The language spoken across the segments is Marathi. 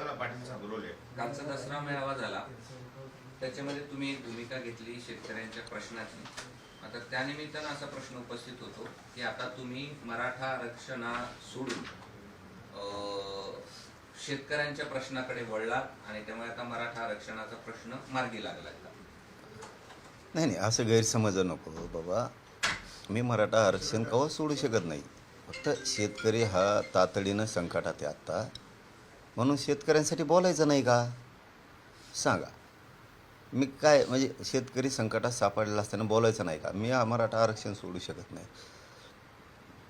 चला पाटील साहेब कालचा दसरा मेळावा झाला. त्याच्यामध्ये तुम्ही एक भूमिका घेतली शेतकऱ्यांच्या प्रश्नाची. आता त्यानिमित्तानं असा प्रश्न उपस्थित होतो की आता तुम्ही मराठा आरक्षणा सोडून शेतकऱ्यांच्या प्रश्नाकडे वळलात आणि त्यामुळे आता मराठा आरक्षणाचा प्रश्न मार्गी लागला नाही नाही असं गैरसमज नको बाबा. मी मराठा आरक्षण कवा सोडू शकत नाही? फक्त शेतकरी हा तातडीनं संकटात आहे आत्ता. म्हणून शेतकऱ्यांसाठी बोलायचं नाही का? सांगा. मी काय म्हणजे शेतकरी संकटात सापडलेला असताना बोलायचं नाही का? मी हा मराठा आरक्षण सोडू शकत नाही.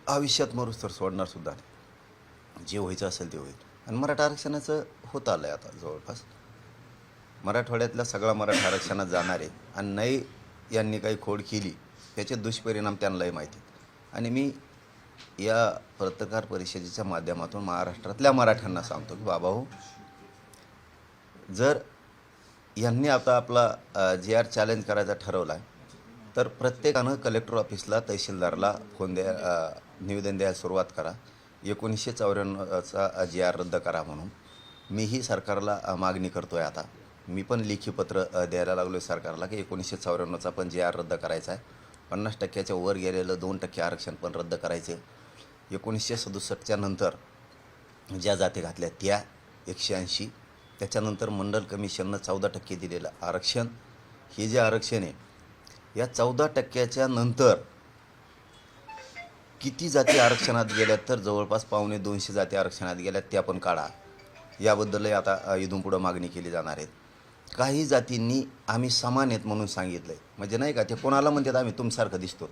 आयुष्यात मरूस तर सोडणार सुद्धा नाही. जे व्हायचं असेल ते होईल. आणि मराठा आरक्षणाचं होत आलं आहे आता जवळपास. मराठवाड्यातल्या सगळा मराठा आरक्षणात जाणार आहे आणि नाही यांनी काही खोड केली त्याचे दुष्परिणाम त्यांनाही माहिती आहेत. आणि मी या पत्रकार परिषदेच्या माध्यमातून महाराष्ट्रातल्या मराठ्यांना सांगतो की बाबा हो जर यांनी आता आपला जे आर चॅलेंज करायचा ठरवला आहे तर प्रत्येकानं कलेक्टर ऑफिसला तहसीलदारला फोन द्या निवेदन द्यायला सुरुवात करा. एकोणीसशे चौऱ्याण्णवचा जे आर रद्द करा म्हणून. मीही सरकारला मागणी करतो आहे आता. मी पण लेखी पत्र द्यायला लागलो आहे सरकारला की एकोणीसशे चौऱ्याण्णवचा पण जे आर रद्द करायचा आहे पन्नास टक्क्याच्या वर गेलेलं दोन टक्के आरक्षण पण रद्द करायचे. एकोणीसशे सदुसष्टच्या नंतर ज्या जाती घातल्या त्या एकशे ऐंशी. त्याच्यानंतर मंडल कमिशननं चौदा टक्के दिलेलं आरक्षण. हे जे आरक्षण आहे या चौदा टक्क्याच्या नंतर किती जाती आरक्षणात गेल्यात तर जवळपास पावणे दोनशे जाती आरक्षणात गेल्या त्या पण काढा. याबद्दलही आता इथून पुढं मागणी केली जाणार आहेत काही जातींनी आम्ही समान आहेत म्हणून सांगितलं आहे म्हणजे नाही का ते कोणाला म्हणतात आम्ही तुमसारखं दिसतो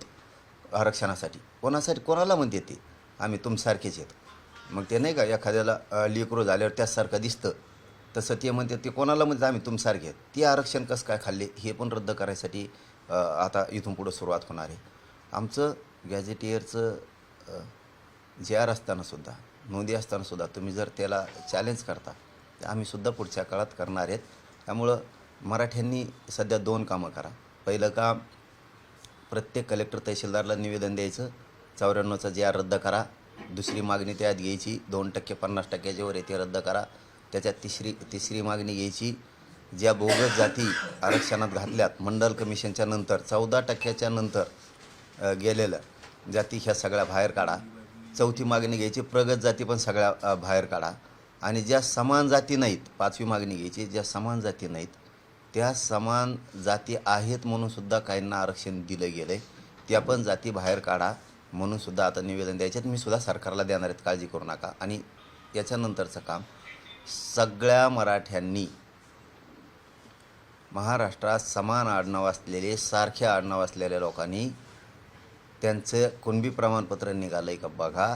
आरक्षणासाठी. कोणासाठी कोणाला म्हणते ते आम्ही तुमसारखेच आहेत. मग ते नाही का एखाद्याला अ, लेकरू झाल्यावर त्याचसारखं दिसतं. तसं ते म्हणतात ते कोणाला म्हणतात आम्ही तुमसारखे आहेत. ते आरक्षण कसं काय खाल्ले हे पण रद्द करायसाठी आता इथून पुढं सुरुवात होणार आहे. आमचं गॅझेटियरचं जे आर असतानासुद्धा नोंदी असतानासुद्धा तुम्ही जर त्याला चॅलेंज करता तर आम्हीसुद्धा पुढच्या काळात करणार आहेत. त्यामुळं मराठ्यांनी सध्या दोन कामं करा. पहिलं काम प्रत्येक कलेक्टर तहसीलदारला निवेदन द्यायचं चौऱ्याण्णवचा जे आर रद्द करा. दुसरी मागणी त्यात घ्यायची दोन टक्के पन्नास टक्क्याच्या वर येते रद्द करा. त्याच्यात तिसरी तिसरी मागणी घ्यायची ज्या बोगस जाती आरक्षणात घातल्यात मंडल कमिशनच्या नंतर चौदा टक्क्याच्या नंतर गेलेल्या गेलेलं जाती ह्या सगळ्या बाहेर काढा. चौथी मागणी घ्यायची प्रगत जाती पण सगळ्या बाहेर काढा. आणि ज्या समान जाती नाहीत पाचवी मागणी घ्यायची ज्या समान जाती नाहीत त्या समान जाती आहेत म्हणूनसुद्धा काहींना आरक्षण दिलं गेलं आहे त्या पण जाती बाहेर काढा म्हणूनसुद्धा आता निवेदन द्यायच्यात मी सुद्धा सरकारला देणार आहेत काळजी करू नका. आणि याच्यानंतरचं काम सगळ्या मराठ्यांनी महाराष्ट्रात समान आडनाव असलेले सारखे आडनाव असलेल्या लोकांनी त्यांचं कुणबी प्रमाणपत्र निघालं आहे का बघा.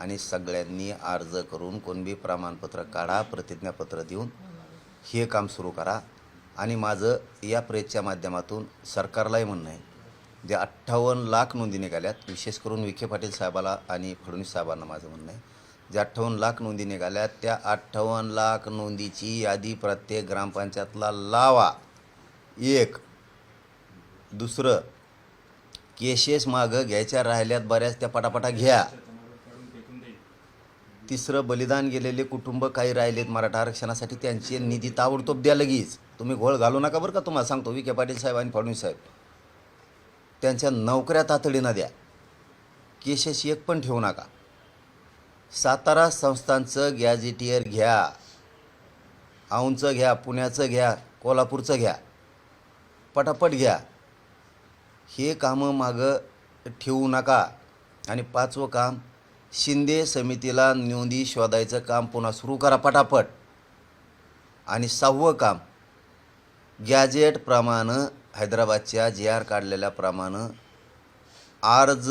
आणि सगळ्यांनी अर्ज करून कोणबी प्रमाणपत्र काढा प्रतिज्ञापत्र देऊन हे काम सुरू करा. आणि माझं या प्रेसच्या माध्यमातून सरकारलाही म्हणणं आहे जे अठ्ठावन्न लाख नोंदी निघाल्यात विशेष करून विखे पाटील साहेबाला आणि फडणवीस साहेबांना माझं म्हणणं आहे जे अठ्ठावन्न लाख नोंदी निघाल्यात त्या अठ्ठावन्न लाख नोंदीची यादी प्रत्येक ग्रामपंचायतला लावा. एक. दुसरं केसेस मागं घ्यायच्या राहिल्यात बऱ्याच त्या पटापटा घ्या. तिसरं बलिदान गेलेले कुटुंब काही राहिलेत मराठा आरक्षणासाठी. त्यांची निधी ताबडतोब द्या लगेच. तुम्ही घोळ घालू नका बरं का तुम्हाला सांगतो. विखे पाटील साहेब आणि फडणवीस साहेब. त्यांच्या नोकऱ्या तातडीनं द्या. केसेस एक पण ठेवू नका. सातारा संस्थांचं गॅझेटियर घ्या. औंचं घ्या पुण्याचं घ्या कोल्हापूरचं घ्या. पटापट घ्या. हे कामं मागं ठेवू नका. आणि पाचवं काम शिंदे समितीला नोंदी शोधायचं काम पुन्हा सुरू करा पटापट. आणि सहावं काम गॅजेटप्रमाणे हैदराबादच्या जे आर काढलेल्याप्रमाणे अर्ज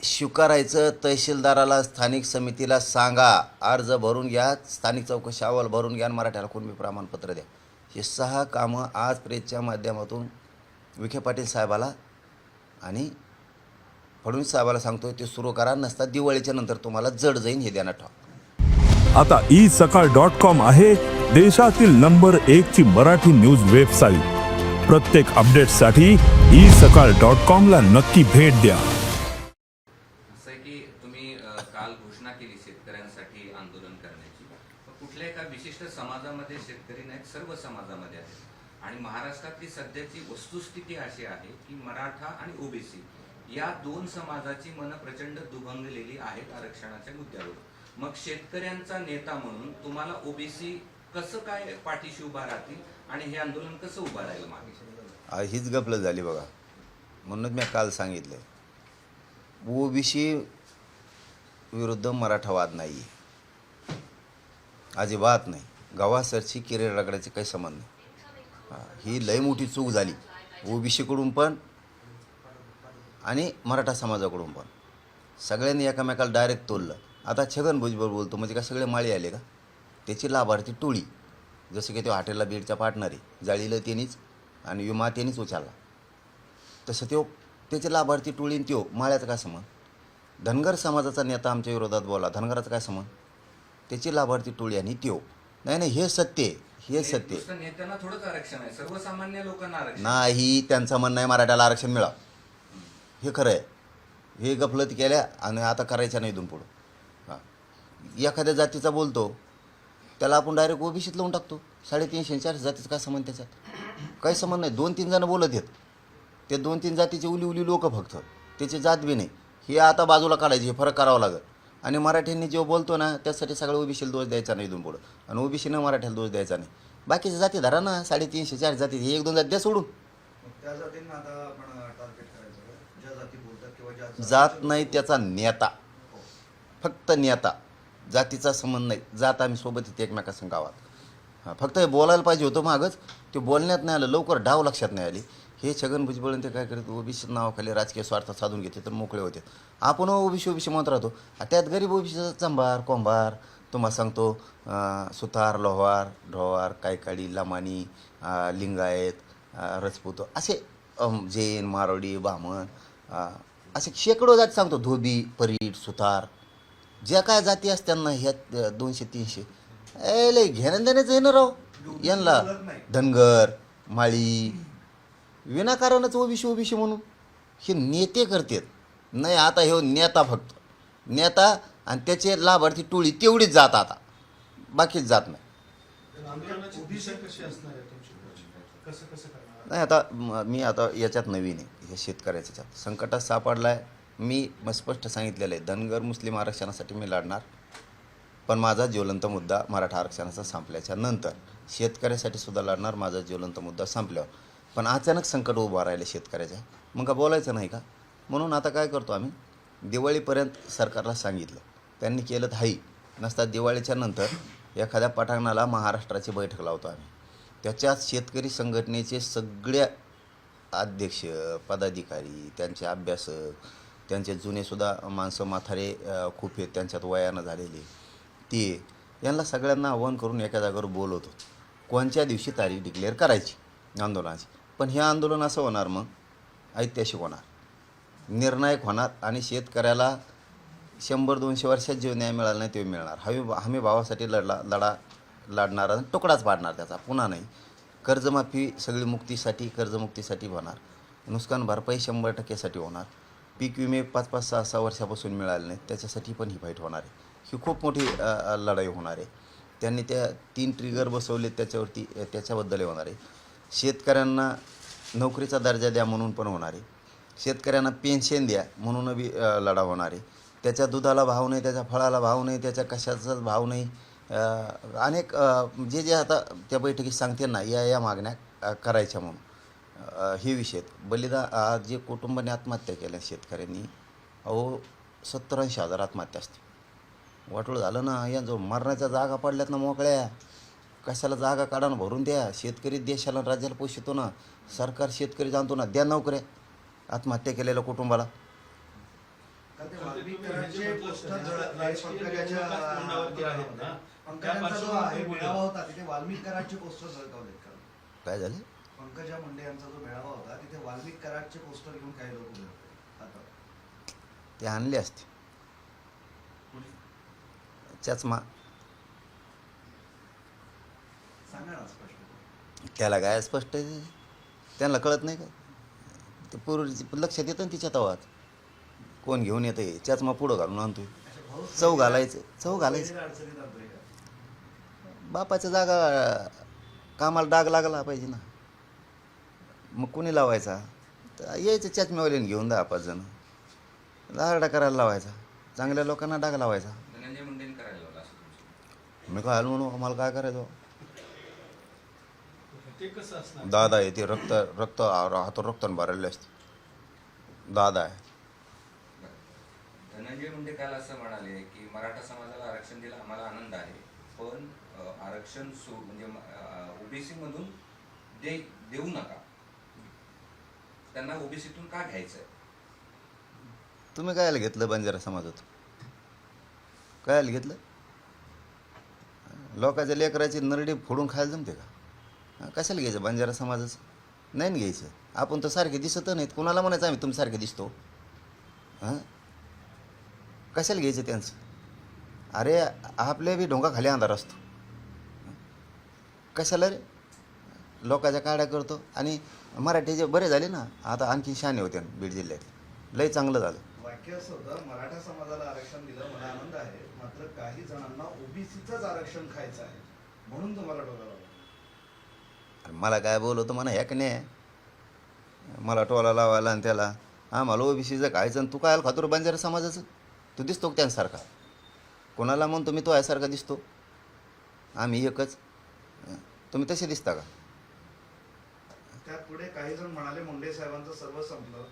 स्वीकारायचं तहसीलदाराला स्थानिक समितीला सांगा. अर्ज भरून घ्या स्थानिक चौकशी अहवाल भरून घ्या आणि मराठ्याला कुणबी प्रमाणपत्र द्या. हे सहा कामं आज प्रेसच्या माध्यमातून विखे पाटील साहेबाला आणि फडणवीस साहेबाला सांगतोय ते सुरू करा नसता दिवाळीच्या नंतर तुम्हाला जड जाईन हे ध्यानात ठेवा आता ई सकाळ डॉट कॉम आहे देशातील नंबर एक ची मराठी न्यूज वेबसाईट. प्रत्येक अपडेटसाठी ई सकाळ डॉट कॉम ला नक्की भेट द्या. असं आहे की तुम्ही अ, काल घोषणा केली शेतकऱ्यांसाठी आंदोलन करण्याची. कुठल्या एका विशिष्ट समाजामध्ये शेतकरी नाहीत सर्व समाजामध्ये आहेत. आणि महाराष्ट्रातली सध्याची वस्तुस्थिती अशी आहे की मराठा आणि ओबीसी या दोन समाजाची मन प्रचंड दुभंगलेली आहेत आरक्षणाच्या मुद्द्यावर. मग शेतकऱ्यांचा नेता म्हणून तुम्हाला ओबीसी कसं काय पाठीशी उभा राहतील आणि हे आंदोलन कसं उभं राहील मागे? हीच गपलत झाली बघा. म्हणूनच मी काल सांगितलं ओबीसी विरुद्ध मराठावाद नाही. अजिबात नाही. गावासरची किरे रगडायचे काही संबंध नाही. ही लय मोठी चूक झाली. ओबीसीकडून पण आणि मराठा समाजाकडून पण. सगळ्यांनी एकामेकाला डायरेक्ट तोललं. आता छगन भुजबळ बोलतो म्हणजे काय सगळे माळी आले का? त्याची लाभार्थी टोळी. जसं की तो हॉटेलला बीडचा पार्टनर आहे. जाळीला त्यांनीच आणि विमा त्यांनीच उचलला. तसं तो त्याचे लाभार्थी टोळीन त्यो माळ्याचा काय संबंध? धनगर समाजाचा नेता आमच्या विरोधात बोला धनगराचा काय संबंध? त्याची लाभार्थी टोळी आणि त्यो नाही नाही हे सत्य हे सत्य आहे. नुसतं नेत्यांना थोडंच आरक्षण आहे. सर्वसामान्य लोकांना आरक्षण नाही त्यांचं म्हणणं आहे मराठ्याला आरक्षण मिळा हे खरं आहे हे गफलत केल्या आणि आता करायच्या नाही इथून पुढं. हां. एखाद्या जातीचा बोलतो त्याला आपण डायरेक्ट ओबीसीत लावून टाकतो. साडेतीनशे चारशे जातीचा काय संबंध त्याच्यात? काही संबंध नाही. दोन तीन जणं बोलत आहेत. ते दोन तीन जातीचे उली उली लोक फक्त. त्याची जात बी नाही. हे आता बाजूला काढायचे हे फरक करावा लागेल. आणि मराठ्यांनी जे बोलतो ना त्यासाठी सगळं ओबीसीला दोष द्यायचा नाही इथून पुढं. आणि ओबीसीनं मराठ्याला दोष द्यायचा नाही. बाकीच्या जाती धरा ना. साडेतीनशे चार जाती. हे एक दोन जाती द्या सोडून. त्या जातींना आता आपण टार्गेट जात नाही त्याचा नेता. फक्त नेता. जातीचा संबंध नाही. जात आम्ही सोबत येते एकमेकासंग गावात. हां फक्त हे बोलायला पाहिजे होतं मागच. ते बोलण्यात नाही आलं लवकर डाव लक्षात नाही आली. हे छगन भुजबळ ते काय करत ओबीसी नावाखाली राजकीय स्वार्थ साधून घेते तर मोकळे होते. आपण ओबीसी ओबीसी म्हणत राहतो. त्यात गरीब ओबीसीचा चंभार कोंभार तुम्हाला सांगतो सुतार लोहार ढोवार कायकाळी लमानी लिंगायत रजपूत असे जैन मारवाडी बामण असे शेकडो जाती सांगतो धोबी परीट सुतार. ज्या काय जाती असतात ना ह्या दोनशे तीनशे. ए लय घेणं देण्याचं आहे ना राव. यांना धनगर माळी. विनाकारणच ओबीसी ओबीसी म्हणून. हे नेते करतात. नाही आता हे नेता फक्त. नेता आणि त्याचे लाभार्थी टोळी तेवढीच जात आता. बाकीच जात नाही. नाही आता मी आता याच्यात नवीन आहे. हे शेतकऱ्याच्या संकटात सापडला आहे मी म स्पष्ट सांगितलेलं आहे धनगर मुस्लिम आरक्षणासाठी मी लढणार. पण माझा ज्वलंत मुद्दा मराठा आरक्षणाचा संपल्याच्या नंतर. शेतकऱ्यासाठी सुद्धा लढणार माझा ज्वलंत मुद्दा संपल्यावर. पण अचानक संकट उभं राहिलं शेतकऱ्याच्या. मग का बोलायचं नाही का? म्हणून आता काय करतो आम्ही? दिवाळीपर्यंत सरकारला सांगितलं. त्यांनी केलं तर हाई. नसता दिवाळीच्या नंतर एखाद्या पटांगणाला महाराष्ट्राची बैठक लावतो आम्ही. त्याच्यात शेतकरी संघटनेचे सगळ्या अध्यक्ष पदाधिकारी त्यांचे अभ्यासक त्यांचे जुनेसुद्धा माणसं माथारे खूप आहेत त्यांच्यात वयानं झालेले. ते यांना सगळ्यांना आव्हान करून एका जागेवर बोलवतो. कोणत्या दिवशी तारीख डिक्लेअर करायची आंदोलनाची? पण हे आंदोलन असं होणार मग? ऐतिहासिक होणार. निर्णायक होणार आणि शेतकऱ्याला शंभर दोनशे वर्षात जे न्याय मिळाला नाही ते मिळणार. हमी हमी भावासाठी लढला लढा लढणारा आणि तुकडाच पाडणार त्याचा. पुन्हा नाही. कर्जमाफी सगळी मुक्तीसाठी कर्जमुक्तीसाठी होणार. नुकसान भरपाई शंभर टक्क्यासाठी होणार. पीक विमे पाच पाच सहा सहा वर्षापासून मिळाले नाहीत. त्याच्यासाठी पण ही फाईट होणार आहे. ही खूप मोठी लढाई होणार आहे. त्यांनी त्या तीन ट्रिगर बसवले त्याच्यावरती त्याच्याबद्दलही होणार आहे. शेतकऱ्यांना नोकरीचा दर्जा द्या म्हणून पण होणार आहे. शेतकऱ्यांना पेन्शन द्या म्हणून बी लढा होणार आहे. त्याच्या दुधाला भाव नाही त्याच्या फळाला भाव नाही त्याच्या कशाचाच भाव नाही. अनेक जे जे आता त्या बैठकीत सांगते ना या या मागण्या करायच्या म्हणून. हे विषय आहेत. बलिदा आज जे कुटुंबाने आत्महत्या केल्या शेतकऱ्यांनी अहो सत्तर ऐंशी हजार आत्महत्या असते. वाटोळ झालं ना या जो मरणाच्या जागा पडल्यात ना मोकळ्या. कशाला जागा काढा भरून द्या? शेतकरी देशाला राज्याला पोषितो ना. सरकार शेतकरी जाणतो ना द्या नोकऱ्या. आत्महत्या केलेल्या कुटुंबाला. पंकजांचा जो आहे मेळावा होता तिथे पोस्टर झळकावलेत का काय झाले? पंकजा मुंडे यांचा जो मेळावा होता तिथे वाल्मिकरांचे पोस्टर घेऊन काही लोक उभे होते. हातात. ते आणले असते. चष्मा सांगा ना स्पष्ट त्याला काय स्पष्ट आहे? ते? त्यांना कळत नाही का? ते पूर्वीची लक्षात येतं ना तिच्या तवात. कोण घेऊन येतं चष्मा पुढं घालून आणतोय. चव घालायचं. चव घालायचं. बापाच्या जागा कामाला डाग लागला पाहिजे ना. मग कोणी लावायचा? तर यायचं चष्म्यावाल्याने घेऊन दहा पाच जण. दारडा करायला लावायचा. चांगल्या लोकांना डाग लावायचा. धनंजय मुंडेंनी करायला लावलं असं तुमचं. मी काय म्हणू मला काय करायचं? ते कसं असणार? दादा आहे ते रक्त रक्त हातून रक्तानं भरलेले असते. दादा आहे. धनंजय मुंडे काल असं म्हणाले की मराठा समाजाला आरक्षण दिलं आम्हाला आनंद आहे. पण आरक्षण सो म्हणजे ओबीसी मधून दे देऊ नका. त्यांना ओबीसीतून का घ्यायचंय? तुम्ही कायला घेतलं बंजारा समाजात? कायला घेतलं? लोकांच्या लेकराची नरडी फोडून खायला जमते का? कशाला घ्यायचं बंजारा समाजाचं? नाही ना घ्यायचं. आपण तर सारखे दिसत नाहीत. कुणाला म्हणायचं आम्ही तुम्ही सारखे दिसतो? हां कशाला घ्यायचं त्यांचं? अरे आपल्या बी ढोंगा खाली अंधार असतो. कशाला रे? लोकांच्या काड्या करतो. आणि मराठीचे बरे झाले ना आता आणखी शाने होते बीड जिल्ह्यात. लय चांगलं झालं. वाक्य असं होतं मराठा समाजाला आरक्षण दिलं मला आनंद आहे मात्र काही जणांना ओबीसीचंच आरक्षण खायचं आहे. म्हणून तुम्हाला लावला. आणि मला काय बोलवतो म्हणा ह्याक नाही? मला टोला लावायला आणि त्याला आम्हाला ओबीसीचं खायचं आणि तू काय खातो रे बंजारा समाजाचं? तू दिसतो त्यांसारखा? कोणाला म्हणतो मी तो यासारखा दिसतो? आम्ही एकच. तुम्ही तसे दिसता का? त्यात पुढे काही जण म्हणाले मुंडे साहेबांचं सर्व संपलं.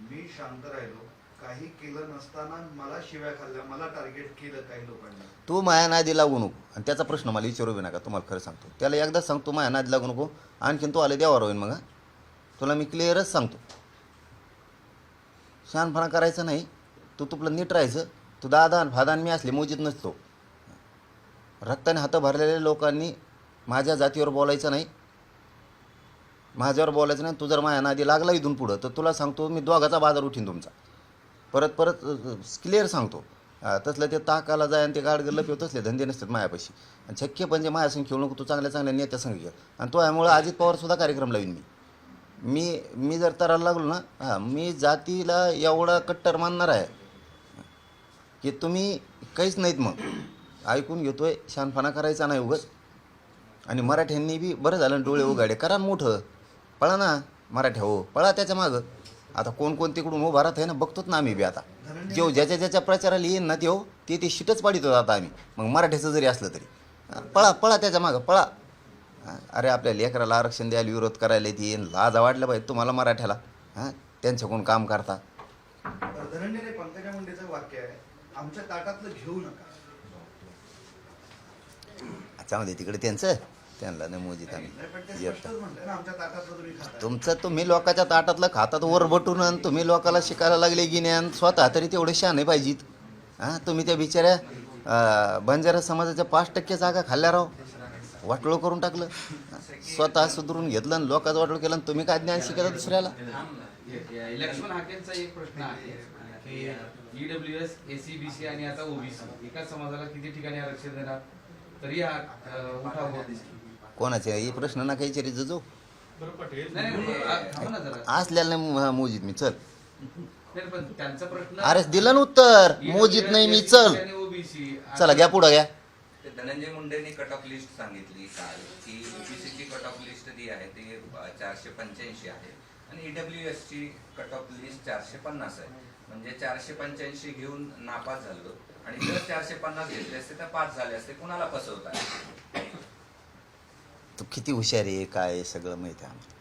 मी शांत राहिलो. काही केलं नसताना मला शिव्या खाल्ल्या. मला टार्गेट केलं काही लोकांनी. तू माया नादी लागू नको. आणि त्याचा प्रश्न मला विचारू बी नका. तुम्हाला खरं सांगतो. त्याला एकदाच सांगतो माया नादी लागू नको. आणखीन तू आले देवावर होईन मग. तुला मी क्लिअरच सांगतो. शहाणपणा करायचं नाही. तू तुपलं नीट राहायचं. तू दादान फादान मी असले मोजीत नसतो. रक्ताने हात भरलेल्या लोकांनी माझ्या जातीवर बोलायचं नाही. माझ्यावर बोलायचं नाही. तू जर माझ्या नादी लागला इथून पुढं तर तुला सांगतो मी दोघाचा बाजार उठीन तुमचा. परत परत क्लिअर सांगतो. तसलं ते ताकाला जाय आणि ते गाडगं लपे तसले धंदे नसतात मायापाशी आणि शक्य म्हणजे जे संग खेळू नको तू चांगल्या चांगल्या नेत्या संघ घे आणि तो यामुळं अजित पवारसुद्धा कार्यक्रम लावीन मी. मी मी जर तरायला लागलो ना हां मी जातीला एवढा कट्टर मानणार आहे. की तुम्ही काहीच नाहीत मग. ऐकून घेतोय शानपणा करायचा नाही उगच. आणि मराठ्यांनी बी बरं झालं ना डोळे उघाडे. करा मोठं. पळा ना मराठ्या हो. पळा त्याच्या मागं. आता कोण कोण तिकडून उभा राहत आहे ना बघतोच ना आम्ही बी आता. जेव ज्याच्या ज्याच्या प्रचाराला येईन ना तेव ते ते शिटच पाडितो आता आम्ही. मग मराठ्याचं जरी असलं तरी. पळा पळा त्याच्या मागं पळा. अरे आपल्या लेकराला आरक्षण द्यायला विरोध करायला येते. लाज वाटलं पाहिजे तुम्हाला मराठ्याला. हां त्यांच्याकडून काम करता. पंकजा मुंडेचं वाक्य आहे. आमच्या ताटातलं घेऊ नका. त्यामध्ये तिकडे त्यांचं? त्यांना नाही मोजित नाही पण ते आम्ही ना आमच्या ताटातलं तुम्ही खाता. तुमचं तुम्ही लोकांच्या ताटातलं खातात वर बटून आणि तुम्ही लोकाला शिकायला लागले की ज्ञान स्वतः तरी तेवढे शहाणे पाहिजेत. हां तुम्ही त्या बिचाऱ्या अं, बंजारा समाजाच्या पाच टक्के जागा खाल्ल्या राव. वाटोळ करून टाकलं. हां, स्वतः सुधरून घेतलं आणि लोकांचं वाटोळ केलं आणि तुम्ही काय ज्ञान शिकायला दुसऱ्याला? लक्ष्मण हाकेंचा एक प्रश्न आहे. की ईडब्ल्यू एस एसीबीसी आणि आता ओबीसी एका समाजाला किती ठिकाणी आरक्षण देणार? तरी हा उठाव. कोणाचे हे प्रश्न ना काही चरी जो बरं पटेल. नाही नाही, आ- थांबा ना जरा. असल्याला नाही मोजीत मी चल. नाही, पण त्यांचा प्रश्न अरे दिलं ना उत्तर. मोजीत नाही मी चल. ओबीसी चला घ्या पुढं घ्या. ते धनंजय मुंडेंनी कट ऑफ लिस्ट सांगितली काल की ओबीसीची कट ऑफ लिस्ट जी आहे ती चारशे पंच्याऐंशी आहे. आणि ईडब्ल्यू एस ची कट ऑफ लिस्ट चारशे पन्नास आहे. म्हणजे चारशे पंच्याऐंशी घेऊन नापास झालो. आणि जर चारशे पन्नास घेतले असते तर पास झाले असते. कुणाला फसवता तू किती हुशार आहे काय आहे सगळं माहिती आहे आम्हाला.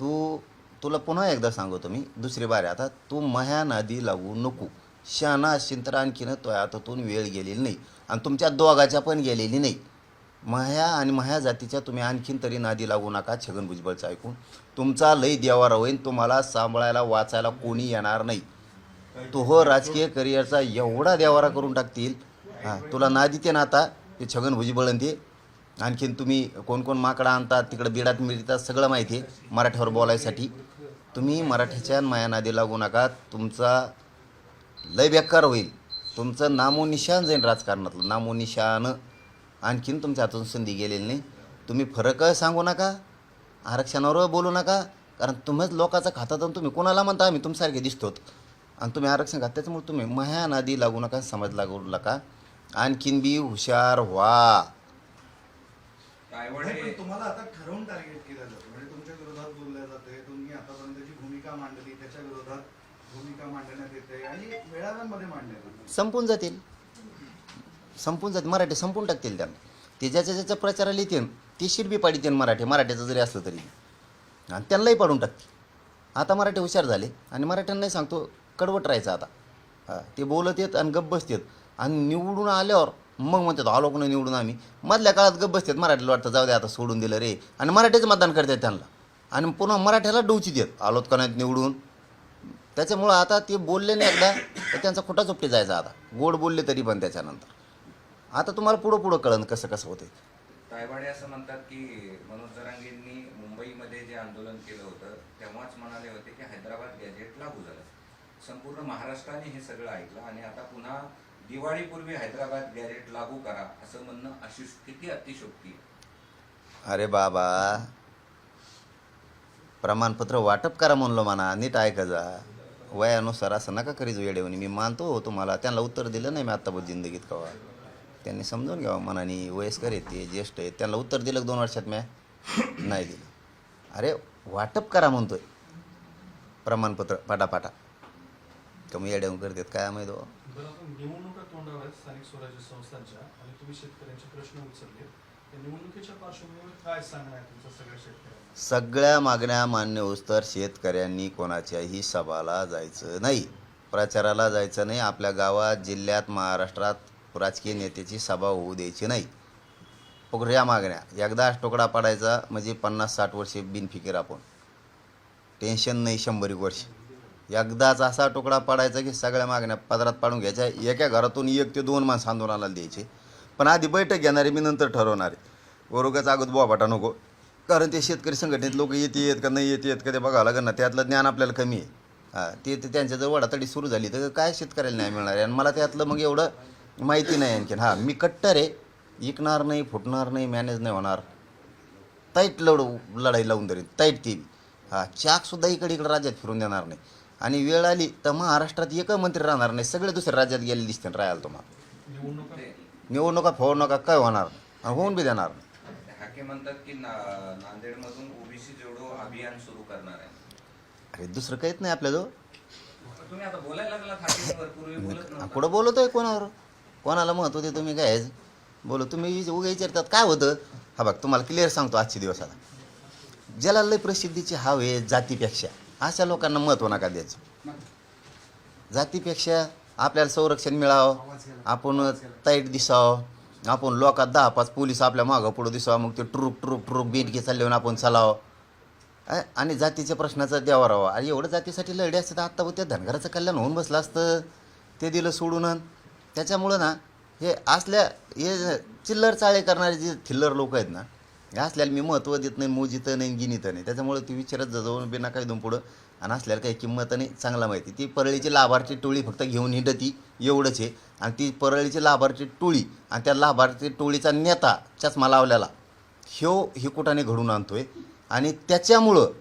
तू तुला पुन्हा एकदा सांगतो मी दुसरी बारे. आता तू मह्या नादी लागू नको. शहाणा असशील तर आणखीन तो हातातून वेळ गेलेली नाही. आणि तुमच्या दोघाच्या पण गेलेली नाही. मह्या आणि महा जातीच्या तुम्ही आणखीन तरी नादी लागू नका छगन भुजबळचं ऐकून. तुमचा लय देवारा होईन तुम्हाला सांभाळायला वाचायला कोणी येणार नाही. तो हो राजकीय करिअरचा एवढा देवारा करून टाकतील. हां तुला ना देते ना आता ते छगन भुजबळ आणि ते आणखीन तुम्ही कोण कोण माकडा आणतात तिकडं बिडात मिळतात सगळं माहिती आहे मराठीवर बोलायसाठी. तुम्ही मराठीच्या माया नादी लागू नका. तुमचा लय बेकार होईल. तुमचं नामोनिशान जाईल राजकारणातलं. नामोनिशान आणखीन तुमच्या हातून संधी गेलेली नाही. तुम्ही फरक सांगू नका आरक्षणावर बोलू नका कारण तुम्हीच लोकांचा खातात आणि तुम्ही कोणाला म्हणता? आम्ही तुमच्यासारखे दिसतो आणि तुम्ही आरक्षण खात त्याच्यामुळे तुम्ही मह्या नादी लागू नका समाज लागू नका. आणखीन बी हुशार व्हा. तायवाडे नाही, पण तुम्हाला आता ठरवून टार्गेट केलं जातं. म्हणजे तुमच्या विरोधात बोलल्या जाते तुम्ही आतापर्यंतची भूमिका मांडली त्याच्या विरोधात भूमिका मांडण्यात येते आणि मेळाव्यांमध्ये संपून जातील. संपून जातील. मराठी संपून टाकतील त्यांना. ते ज्याच्या ज्याच्या प्रचाराला येतील ती शिरबी पाडीतील मराठी. मराठीचं जरी असलं तरी. आणि त्यांनाही पाडून टाकतील. आता मराठी हुशार झाले आणि मराठ्यांनाही सांगतो कडवट राहायचं आता. हां ते बोलत येत आणि गप्प बसतात. आणि निवडून आल्यावर मग म्हणतात आलो कोणी निवडून आम्ही. मधल्या काळात गप्प बसतात मराठीला वाटतं जाऊ दे आता सोडून दिलं रे. आणि मराठीचं मतदान करतात त्यांना. आणि पुन्हा मराठ्याला डोची देत आलोत का नाहीत निवडून? त्याच्यामुळं आता ते बोलले नाही एकदा तर त्यांचा खोटा चुपटी जायचा आता. गोड बोलले तरी पण त्याच्यानंतर. आता तुम्हाला पुढं पुढं कळन कसं कसं होते तायवाडे असं म्हणतात की मनोज जरांगेंनी मुंबईमध्ये जे आंदोलन केलं होतं तेव्हाच म्हणाले होते की हैदराबाद गॅजेट लागू झालं. संपूर्ण महाराष्ट्राने हे सगळं ऐकलं आणि आता पुन्हा दिवाळीपूर्वी हैदराबाद गॅरेट लागू करा असं म्हणणं अशी किती अतिशोक्ती आहे? अरे बाबा. प्रमाणपत्र वाटप करा म्हणलो म्हणा नीट ऐका जा. वयानुसार असं नका करीत वेळेवणी मी मानतो हो तुम्हाला. त्यांना उत्तर दिलं नाही मी आत्तापर्यंत जिंदगीत कवा. त्यांनी समजून घ्यावं मनाने वयस्कर आहेत ते ज्येष्ठ आहेत त्यांना उत्तर दिलं दोन वर्षात मी नाही दिलं. अरे वाटप करा म्हणतोय. प्रमाणपत्र पाटापाटा. कमी येड्यावून करतात काय माहिती निवडणुका तोंडावर आहेत स्थानिक स्वराज्य संस्थांच्या आणि तुम्ही शेतकऱ्यांचे प्रश्न उचलले. त्या निवडणुकीच्या पार्श्वभूमीवर काय सांगणार आहे तुमचं सगळ्या शेतकऱ्यांना? सगळ्या मागण्या मान्य होस्तर शेतकऱ्यांनी कोणाच्याही सभाला जायचं नाही प्रचाराला जायचं नाही आपल्या गावात जिल्ह्यात महाराष्ट्रात राजकीय नेत्याची सभा होऊ द्यायची नाही. या मागण्या. एकदाच तुकडा पाडायचा म्हणजे पन्नास साठ वर्षे बिनफिकीर आपण. टेन्शन नाही शंभर एक वर्ष. एकदाच असा तुकडा पाडायचा की सगळ्या मागण्या पदरात पाडून घ्यायच्या. एका घरातून एक ते दोन माणसं आंदोलनाला द्यायचे. पण आधी बैठक घेणारे मी नंतर ठरवणार आहे. वरोगाच अगोदर बोबाटा नको. कारण ते शेतकरी संघटनेत लोक येते येत का नाही येते येत का ते बघावं लागेल ना. त्यातलं ज्ञान आपल्याला कमी आहे. हां ते ते त्यांच्या जर वडातडी सुरू झाली तर काय शेतकऱ्याला न्याय मिळणार आहे? आणि मला त्यातलं मग एवढं माहिती नाही आणखीन. हां मी कट्टर आहे. ऐकणार नाही फुटणार नाही मॅनेज नाही होणार. ताईट लढू लढाई लावून धरेन. ताईट ती हां चाकसुद्धा इकडे इकडे राज्यात फिरून देणार नाही. आणि वेळ आली तर महाराष्ट्रात एक मंत्री राहणार नाही. सगळे दुसऱ्या राज्यात गेले दिसते राहायला तुम्हाला. निवडणुका फोड नका काय होणार. आणि होऊन बी देणार नाही. हाके म्हणतात की ना- नांदेडमधून ओबीसी जोडो अभियान सुरू करणार आहे. अरे दुसरं काहीच नाही नव्हता. कुठं बोलतोय कोणावर? कोणाला महत्त्व ते तुम्ही काय? बोलो तुम्ही उगा विचारतात काय होतं? हा बघ तुम्हाला क्लिअर सांगतो आजच्या दिवसाला. ज्याला लय प्रसिद्धीची हाव आहे जातीपेक्षा अशा लोकांना महत्त्व नका द्यायचं. जातीपेक्षा आपल्याला संरक्षण मिळावं. आपण ताईट दिसावं. आपण लोकात दहा पाच पोलीस आपल्या मागं पुढं दिसावं. मग ते ट्रूप ट्रूप ट्रूप बेटके चालले आपण चालावं. अ, आणि जातीच्या प्रश्नाचा द्यावा राहावा आणि एवढं जातीसाठी लढे असते तर आत्ता त्या धनगराचं कल्याण होऊन बसलं असतं. ते दिलं सोडून. त्याच्यामुळं ना हे असल्या हे चिल्लर चाळे करणारे जे थिल्लर लोक आहेत ना असल्याला मी महत्त्व देत नाही मोजित नाही गिनीत नाही. त्याच्यामुळे ती विचारत जाऊन बिना काही दोन पुढं. आणि असल्याला काही किंमत नाही चांगला माहिती. ती परळीची लाभार्थी टोळी फक्त घेऊन हिंडती एवढंच आहे. आणि ती परळीची लाभार्थी टोळी आणि त्या लाभार्थी टोळीचा नेता चष्मा लावलेला ह्यो हे कुठाने घडून आहे आणि त्याच्यामुळं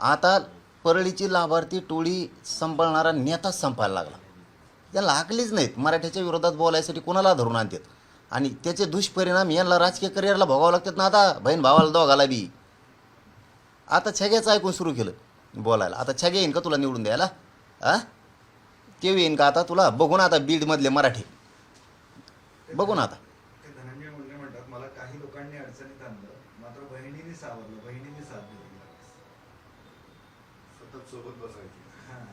आता परळीची लाभार्थी टोळी सांभाळणारा नेताच संपायला लागला. त्या लागलीच नाहीत. मराठ्याच्या विरोधात बोलायसाठी कोणाला धरून आणतात? आणि त्याचे दुष्परिणाम यांना राजकीय करिअरला भोगावं लागतात ना आता. बहीण भावाला दोघाला बी. आता छग्याचं ऐकून सुरू केलं बोलायला. आता छग्या येईन का तुला निवडून द्यायला? आ? ते येईन का आता तुला? बघून आता बीडमधले मराठी. बघून आता. ते धनंजय मुंडे म्हणतात मला काही लोकांनी अडचणीत आणलं मात्र बहिणीने सावरलं बहिणीने साथ दिली. सतत सोबत बसायची. हां.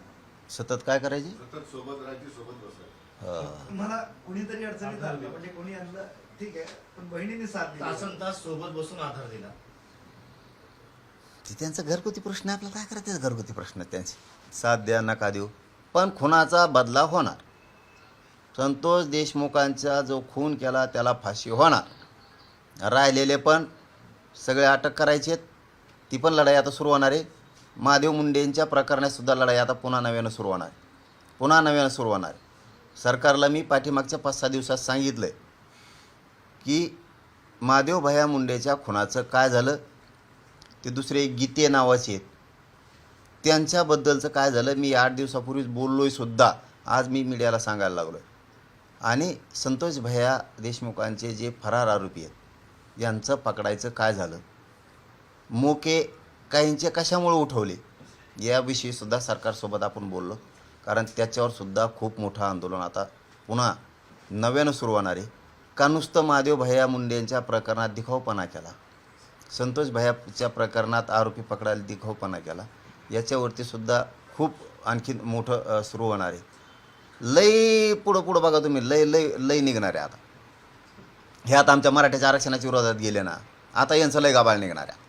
सतत काय करायची? सतत सोबत राहायची सोबत बसायची. मला कुणीतरी अडचणीत आणलं म्हणजे कोणी आणलं ठीक आहे पण बहिणीने साथ दिली. तासन तास सोबत बसून आधार दिला. ते त्यांचा घरगुती प्रश्न आहे, आपल्याला काय करायचं घरगुती प्रश्न आहेत त्यांचे? साथ द्या नका देऊ. पण खुनाचा बदला होणार. संतोष देशमुखांचा जो खून केला त्याला फाशी होणार. राहिलेले पण सगळे अटक करायचे ती पण लढाई आता सुरू होणार आहे. महादेव मुंडेंच्या प्रकरणात सुद्धा लढाई आता पुन्हा नव्यानं सुरू होणार आहे. पुन्हा नव्यानं सुरू होणार आहे. सरकारला मी पाठीमागच्या पाच सहा दिवसात सांगितलं आहे की महादेव भया मुंडेच्या खुनाचं काय झालं? ते दुसरे गीते नावाचे आहेत. त्यांच्याबद्दलचं काय झालं? मी आठ दिवसापूर्वीच बोललो सुद्धा. आज मी मीडियाला सांगायला लागलो आहे आणि संतोष भैया देशमुखांचे जे फरार आरोपी आहेत यांचं पकडायचं काय झालं? मोके काहींचे कशामुळे उठवले? याविषयीसुद्धा सरकारसोबत आपण बोललो. कारण त्याच्यावर सुद्धा खूप मोठं आंदोलन आता पुन्हा नव्यानं सुरू होणार आहे. का नुसतं महादेव भैया मुंडेंच्या प्रकरणात दिखाऊपणा केला? संतोष भैयाच्या प्रकरणात आरोपी पकडायला दिखाऊपणा केला? याच्यावरती सुद्धा खूप आणखीन मोठं सुरू होणार आहे. लई पुढं पुढं बघा तुम्ही लय लय लय निघणार आहे आता. हे आता आमच्या मराठ्याच्या आरक्षणाच्या विरोधात गेले ना आता यांचं लय गाबाळ निघणार आहे.